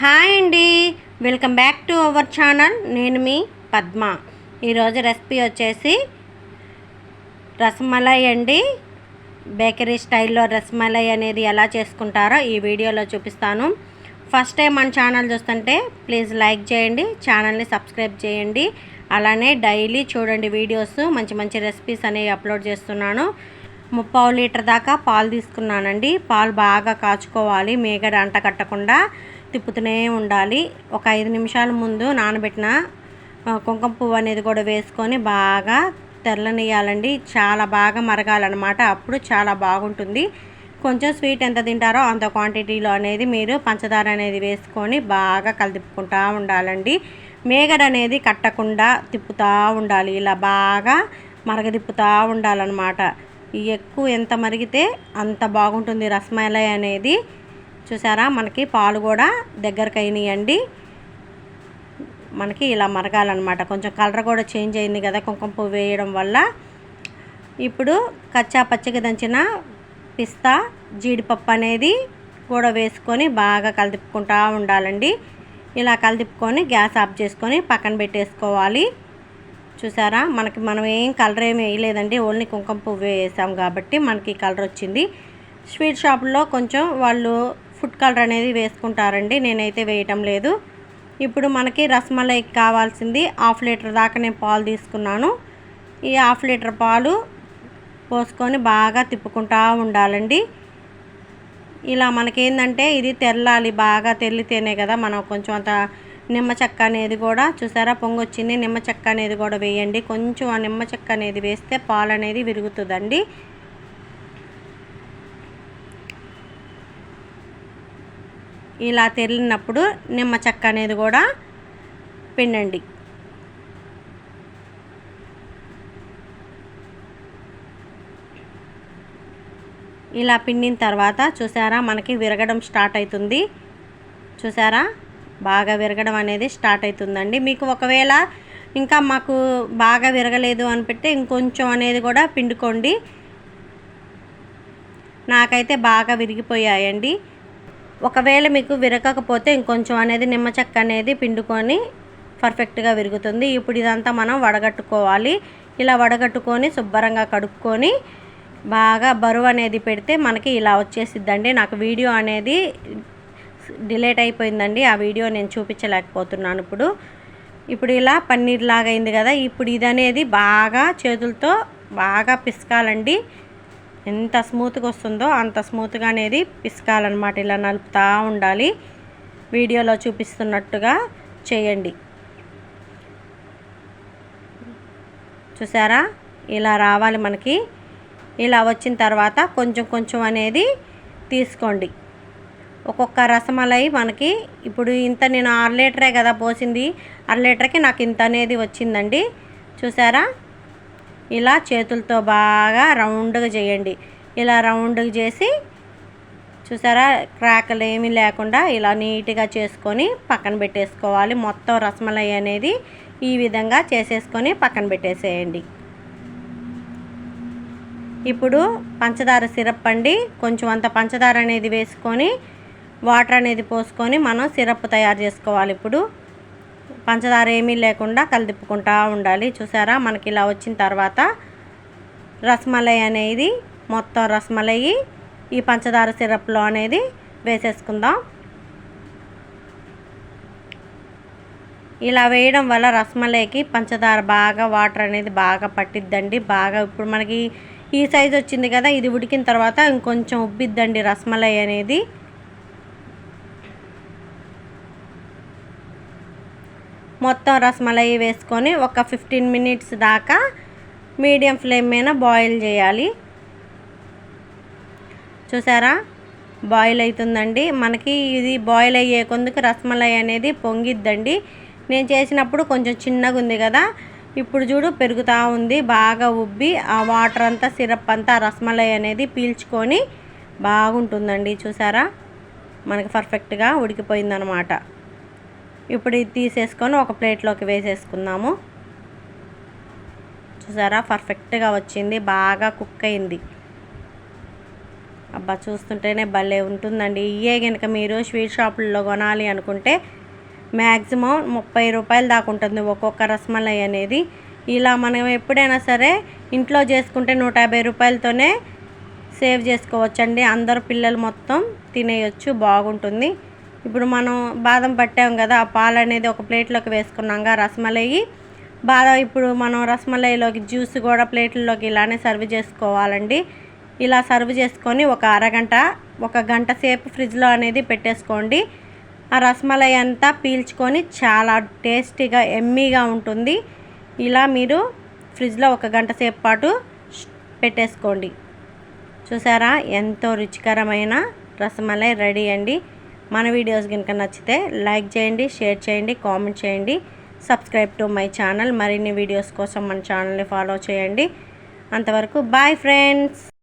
Hi అండి. Welcome back to our channel. నేను మీ పద్మ. ఈరోజు రెసిపీ వచ్చేసి రసమలై అండి. బేకరీ స్టైల్లో రసమలై అనేది ఎలా చేసుకుంటారో ఈ వీడియోలో చూపిస్తాను. ఫస్ట్ టైం మన ఛానల్ చూస్తుంటే ప్లీజ్ లైక్ చేయండి ఛానల్ని సబ్స్క్రైబ్ చేయండి. అలానే డైలీ చూడండి వీడియోస్ మంచి మంచి రెసిపీస్ అనేవి అప్లోడ్ చేస్తున్నాను. ముప్పావు లీటర్ దాకా పాలు తీసుకున్నానండి. పాలు బాగా కాచుకోవాలి మేగడ అంట కట్టకుండా. తిప్పుతూనే ఉండాలి. ఒక ఐదు నిమిషాల ముందు నానబెట్టిన కుంకుమ పువ్వు అనేది కూడా వేసుకొని బాగా తెల్లనియాలండి చాలా బాగా మరగాలన్నమాట. అప్పుడు చాలా బాగుంటుంది. కొంచెం స్వీట్ ఎంత తింటారో అంత క్వాంటిటీలో అనేది మీరు పంచదార అనేది వేసుకొని బాగా కలిదిప్పుకుంటూ ఉండాలండి. మేగడ అనేది కట్టకుండా తిప్పుతూ ఉండాలి. ఇలా బాగా మరగదిప్పుతూ ఉండాలన్నమాట. ఎక్కువ ఎంత మరిగితే అంత బాగుంటుంది రసమలై అనేది. చూసారా? మనకి పాలు కూడా దగ్గరకు అయినాయండి మనకి ఇలా మరగాలన్నమాట. కొంచెం కలర్ కూడా చేంజ్ అయింది కదా కుంకుమ పువ్వు వేయడం వల్ల. ఇప్పుడు కచ్చా పచ్చగా దంచిన పిస్తా జీడిపప్పు అనేది కూడా వేసుకొని బాగా కలిదిప్పుకుంటూ ఉండాలండి. ఇలా కలిదిప్పుకొని గ్యాస్ ఆఫ్ చేసుకొని పక్కన పెట్టేసుకోవాలి. చూసారా? మనకి మనం ఏం కలర్ ఏమి వేయలేదండి. ఓన్లీ కుంకుమ పువ్వు వేసాం కాబట్టి మనకి కలర్ వచ్చింది. స్వీట్ షాప్లో కొంచెం వాళ్ళు ఫుడ్ కలర్ అనేది వేసుకుంటారండి నేనైతే వేయటం లేదు. ఇప్పుడు మనకి రసమలై కావాల్సింది హాఫ్ లీటర్ దాకా నేను పాలు తీసుకున్నాను. ఈ హాఫ్ లీటర్ పాలు పోసుకొని బాగా తిప్పుకుంటూ ఉండాలండి. ఇలా మనకేందంటే ఇది తెల్లాలి బాగా తెల్లితేనే కదా మనం కొంచెం అంత నిమ్మ చెక్క అనేది కూడా చూసారా పొంగు వచ్చింది నిమ్మ చెక్క అనేది కూడా వేయండి. కొంచెం ఆ నిమ్మ చెక్క అనేది వేస్తే పాలు అనేది విరుగుతుందండి. ఇలా తెరిలినప్పుడు నిమ్మ చెక్క అనేది కూడా పిండండి. ఇలా పిండిన తర్వాత చూసారా మనకి విరగడం స్టార్ట్ అవుతుంది చూసారా బాగా విరగడం అనేది స్టార్ట్ అవుతుందండి మీకు ఒకవేళ ఇంకా మాకు బాగా విరగలేదు అని పెట్టి ఇంకొంచెం అనేది కూడా పిండుకోండి. నాకైతే బాగా విరిగిపోయాయండి. ఒకవేళ మీకు విరగకపోతే ఇంకొంచెం అనేది నిమ్మ చెక్క అనేది పిండుకొని పర్ఫెక్ట్గా విరుగుతుంది. ఇప్పుడు ఇదంతా మనం వడగట్టుకోవాలి. ఇలా వడగట్టుకొని శుభ్రంగా కడుక్కొని బాగా బరువు అనేది పెడితే మనకి ఇలా వచ్చేసిద్దండి. నాకు వీడియో అనేది డిలేట్ అయిపోయిందండి. ఆ వీడియో నేను చూపించలేకపోతున్నాను ఇప్పుడు. ఇప్పుడు ఇలా పన్నీర్ లాగా అయింది కదా ఇప్పుడు ఇది అనేది బాగా చేతులతో బాగా పిసకాలండి. ఎంత స్మూత్గా వస్తుందో అంత స్మూత్గా అనేది పిసకాలన్నమాట. ఇలా నలుపుతూ ఉండాలి. వీడియోలో చూపిస్తున్నట్టుగా చేయండి. చూసారా? ఇలా రావాలి మనకి. ఇలా వచ్చిన తర్వాత కొంచెం కొంచెం అనేది తీసుకోండి. ఒక్కొక్క రసమలై మనకి ఇప్పుడు ఇంత నేను అర లీటరే కదా పోసింది. అర లీటర్కి నాకు ఇంత అనేది వచ్చిందండి. చూసారా? ఇలా చేతులతో బాగా రౌండ్గా చేయండి. ఇలా రౌండ్గా చేసి చూసారా? క్రాకలు ఏమీ లేకుండా ఇలా నీట్గా చేసుకొని పక్కన పెట్టేసుకోవాలి. మొత్తం రసమలై అనేది ఈ విధంగా చేసేసుకొని పక్కన పెట్టేసేయండి. ఇప్పుడు పంచదార సిరప్ అండి. కొంచెం అంత పంచదార అనేది వేసుకొని వాటర్ అనేది పోసుకొని మనం సిరప్ తయారు చేసుకోవాలి ఇప్పుడు. పంచదార ఏమీ లేకుండా కలిదిప్పుకుంటా ఉండాలి. చూసారా? మనకి ఇలా వచ్చిన తర్వాత రసమలై అనేది మొత్తం రసమలై ఈ పంచదార సిరప్లో అనేది వేసేసుకుందాం. ఇలా వేయడం వల్ల రసమలైకి పంచదార బాగా వాటర్ అనేది బాగా పట్టిద్దండి. బాగా ఇప్పుడు మనకి ఈ సైజ్ వచ్చింది కదా ఇది ఉడికిన తర్వాత ఇంకొంచెం ఉబ్బిద్దండి రసమలై అనేది. మొత్తం రసమలై వేసుకొని ఒక ఫిఫ్టీన్ మినిట్స్ దాకా మీడియం ఫ్లేమ్ మీద బాయిల్ చేయాలి. చూసారా? బాయిల్ అవుతుందండి. మనకి ఇది బాయిల్ అయ్యే కొందుకు రసమలై అనేది పొంగిద్దండి. నేను చేసినప్పుడు కొంచెం చిన్నగా ఉంది కదా. ఇప్పుడు చూడు పెరుగుతూ ఉంది. బాగా ఉబ్బి ఆ వాటర్ అంతా సిరప్ అంతా రసమలై అనేది పీల్చుకొని బాగుంటుందండి. చూసారా? మనకి పర్ఫెక్ట్గా ఉడికిపోయిందనమాట. ఇప్పుడు ఇది తీసేసుకొని ఒక ప్లేట్లోకి వేసేసుకుందాము. చూసారా? పర్ఫెక్ట్గా వచ్చింది. బాగా కుక్ అయింది. అబ్బా చూస్తుంటేనే భలే ఉంటుందండి. ఇయే కనుక మీరు స్వీట్ షాపుల్లో కొనాలి అనుకుంటే మ్యాక్సిమం ముప్పై రూపాయలు దాకా ఉంటుంది ఒక్కొక్క రసమలై అనేది. ఇలా మనం ఎప్పుడైనా సరే ఇంట్లో చేసుకుంటే నూట యాభై రూపాయలతోనే సేవ్ చేసుకోవచ్చండి. అందరు పిల్లలు మొత్తం తినేయొచ్చు బాగుంటుంది. ఇప్పుడు మనం బాదం పట్టాం కదా ఆ పాలు అనేది ఒక ప్లేట్లోకి వేసుకున్నాక రసమలై బాదం ఇప్పుడు మనం రసమలైలోకి జ్యూస్ కూడా ప్లేట్లలోకి ఇలానే సర్వ్ చేసుకోవాలండి. ఇలా సర్వ్ చేసుకొని ఒక అరగంట ఒక గంట సేపు ఫ్రిడ్జ్లో అనేది పెట్టేసుకోండి. ఆ రసమలై అంతా పీల్చుకొని చాలా టేస్టీగా ఎమ్మీగా ఉంటుంది. ఇలా మీరు ఫ్రిడ్జ్లో ఒక గంట సేపు పాటు పెట్టేసుకోండి. చూసారా? ఎంతో రుచికరమైన రసమలై రెడీ అండి. మన వీడియోస్ కనుక నచ్చితే లైక్ చేయండి షేర్ చేయండి కామెంట్ చేయండి. సబ్స్క్రైబ్ టు మై ఛానల్ మరిన్ని వీడియోస్ కోసం మన ఛానల్ని ఫాలో చేయండి. అంతవరకు బాయ్ ఫ్రెండ్స్